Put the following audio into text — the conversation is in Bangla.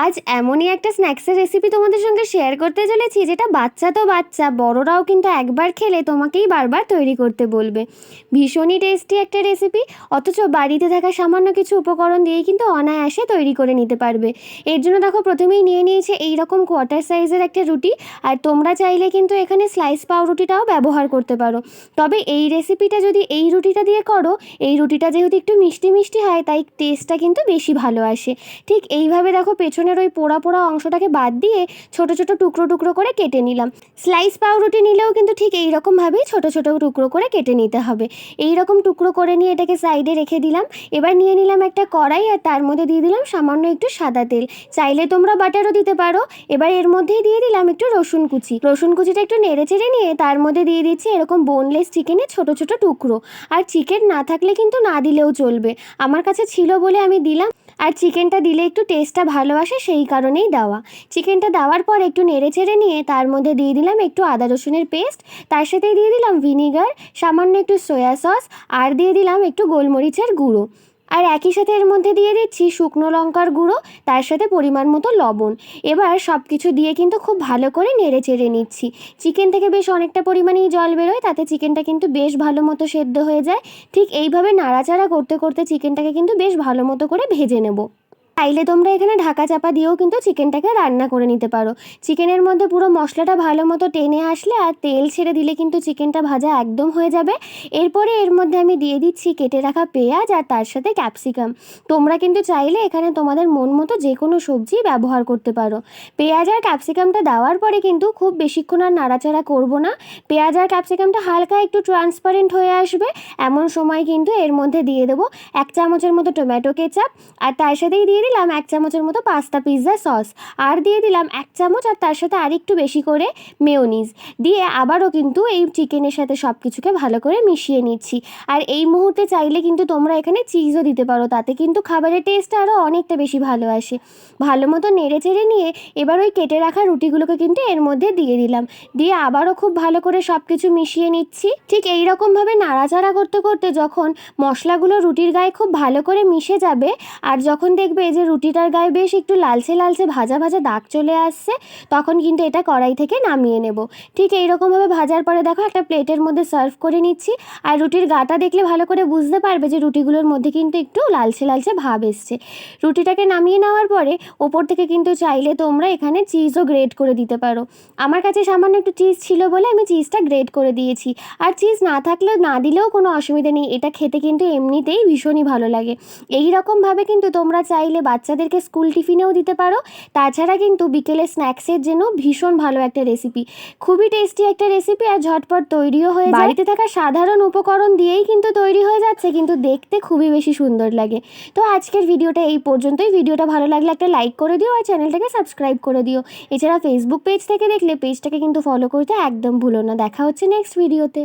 আজ এমনই একটা স্ন্যাক্সের রেসিপি তোমাদের সঙ্গে শেয়ার করতে চলেছি, যেটা বাচ্চা তো বাচ্চা, বড়রাও কিন্তু একবার খেলে তোমাকেই বারবার তৈরি করতে বলবে। ভীষণই টেস্টি একটা রেসিপি অথচ বাড়িতে থাকা সামান্য কিছু উপকরণ দিয়েই কিন্তু অনায়াসে তৈরি করে নিতে পারবে। এর জন্য দেখো, প্রথমেই নিয়ে নিয়েছে এই রকম কোয়ার্টার সাইজের একটা রুটি, আর তোমরা চাইলে কিন্তু এখানে স্লাইস পাউরুটিটাও ব্যবহার করতে পারো। তবে এই রেসিপিটা যদি এই রুটিটা দিয়ে করো, এই রুটিটা যেহেতু একটু মিষ্টি মিষ্টি হয়, তাই টেস্টটা কিন্তু বেশি ভালো আসে। ঠিক এইভাবে দেখো পেছনের ওই পোড়া পোড়া অংশটাকে বাদ দিয়ে ছোট ছোট টুকরো টুকরো করে কেটে নিলাম। স্লাইস পাউরুটি নিলেও কিন্তু ঠিক এই রকমভাবেই ছোট ছোট টুকরো করে কেটে নিতে হবে। এই রকম টুকরো করে নিয়ে এটাকে সাইডে রেখে দিলাম। এবার নিয়ে নিলাম একটা কড়াই আর তার মধ্যে দিয়ে দিলাম সামান্য একটু সাদা তেল। চাইলে তোমরা বাটারও দিতে পারো। এবার এর মধ্যেই দিয়ে দিলাম একটু রসুন কুচি। রসুন কুচিটা একটু নেড়ে চেড়ে নিয়ে তার মধ্যে দিয়ে দিচ্ছি এরকম বোনলেস চিকেনের ছোট ছোট টুকরো। আর চিকেন না থাকলে কিন্তু না দিলেও চলবে। আমার কাছে ছিল বলে আমি দিলাম। আর চিকেনটা দিলে একটু টেস্টটা ভালো আসে, সেই কারণেই দেওয়া। চিকেনটা দেওয়ার পর একটু নেড়ে চেড়ে নিয়ে তার মধ্যে দিয়ে দিলাম একটু আদা রসুনের পেস্ট তার সাথে দিয়ে দিলাম ভিনিগার সামান্য একটু সয়া সস আর দিয়ে দিলাম একটু গোলমরিচের গুঁড়ো। আর একই সাথে এর মধ্যে দিয়ে দিচ্ছি শুকনো লঙ্কার গুঁড়ো, তার সাথে পরিমাণ মতো লবণ। এবার সব কিছু দিয়ে কিন্তু খুব ভালো করে নেড়ে চেড়ে নিচ্ছি। চিকেন থেকে বেশ অনেকটা পরিমাণেই জল বেরোয়, তাতে চিকেনটা কিন্তু বেশ ভালো মতো সেদ্ধ হয়ে যায়। ঠিক এইভাবে নাড়াচাড়া করতে করতে চিকেনটাকে কিন্তু বেশ ভালো মতো করে ভেজে নেব। চাইলে তোমরা এখানে ঢাকা চাপা দিয়েও কিন্তু চিকেনটাকে রান্না করে নিতে পারো। চিকেনের মধ্যে পুরো মশলাটা ভালো মতো টেনে আসলে আর তেল ছেড়ে দিলে কিন্তু চিকেনটা ভাজা একদম হয়ে যাবে। এরপরে এর মধ্যে আমি দিয়ে দিচ্ছি কেটে রাখা পেঁয়াজ আর তার সাথে ক্যাপসিকাম। তোমরা কিন্তু চাইলে এখানে তোমাদের মন মতো যে কোনো সবজি ব্যবহার করতে পারো। পেঁয়াজ আর ক্যাপসিকামটা দেওয়ার পরে কিন্তু খুব বেশিক্ষণ আর নাড়াচাড়া করব না। পেঁয়াজ আর ক্যাপসিকামটা হালকা একটু ট্রান্সপারেন্ট হয়ে আসবে। এমন সময় কিন্তু এর মধ্যে দিয়ে দেবো এক চামচের মতো টমেটো কেচাপ আর তার সাথেই দিয়ে দিলাম এক চামচের মতো পাস্তা পিৎজা সস। আর দিয়ে দিলাম এক চামচ আর তার সাথে আরেকটু বেশি করে মেয়োনিজ। দিয়ে আবারও কিন্তু এই চিকেনের সাথে সব কিছুকে ভালো করে মিশিয়ে নিচ্ছি। আর এই মুহূর্তে চাইলে কিন্তু তোমরা এখানে চিজও দিতে পারো। তাতে কিন্তু খাবারের টেস্ট আরও অনেকটা বেশি ভালো আসে। ভালো মতো নেড়ে চেড়ে নিয়ে এবার ওই কেটে রাখা রুটিগুলোকে কিন্তু এর মধ্যে দিয়ে দিলাম। দিয়ে আবারও খুব ভালো করে সব কিছু মিশিয়ে নিচ্ছি। ঠিক এই রকমভাবে নাড়াচাড়া করতে করতে যখন মশলাগুলো রুটির গায়ে খুব ভালো করে মিশে যাবে, আর যখন দেখবে যে রুটিটার গায়ে বেশ একটু লালচে লালচে ভাজা ভাজা দাগ চলে আসছে, তখন কিন্তু এটা কড়াই থেকে নামিয়ে নেব। ঠিক এইরকমভাবে ভাজার পরে দেখো একটা প্লেটের মধ্যে সার্ভ করে নিচ্ছি। আর রুটির গাটা দেখলে ভালো করে বুঝতে পারবে যে রুটিগুলোর মধ্যে কিন্তু একটু লালচে লালচে ভাব এসছে। রুটিটাকে নামিয়ে নেওয়ার পরে ওপর থেকে কিন্তু চাইলে তোমরা এখানে চিজও গ্রেড করে দিতে পারো। আমার কাছে সামান্য একটু চিজ ছিল বলে আমি চিজটা গ্রেড করে দিয়েছি। আর চিজ না থাকলেও, না দিলেও কোনো অসুবিধা নেই। এটা খেতে কিন্তু এমনিতেই ভীষণই ভালো লাগে। এই রকমভাবে কিন্তু তোমরা চাইলে বাচ্চাদেরকে স্কুল টিফিনেও দিতে পারো। তাছাড়া কিন্তু বিকেলে স্ন্যাক্সের জন্য ভীষণ ভালো একটা রেসিপি খুবই টেস্টি একটা রেসিপি আর ঝটপট তৈরিও হয়ে বাড়িতে থাকা সাধারণ উপকরণ দিয়েই কিন্তু তৈরি হয়ে যাচ্ছে, কিন্তু দেখতে খুবই বেশি সুন্দর লাগে। তো আজকের ভিডিওটা এই পর্যন্তই। ভিডিওটা ভালো লাগলে একটা লাইক করে দিও আর চ্যানেলটাকে সাবস্ক্রাইব করে দিও। এছাড়া ফেসবুক পেজ থেকে দেখলে পেজটাকে কিন্তু ফলো করতে একদম ভুলো না। দেখা হচ্ছে নেক্সট ভিডিওতে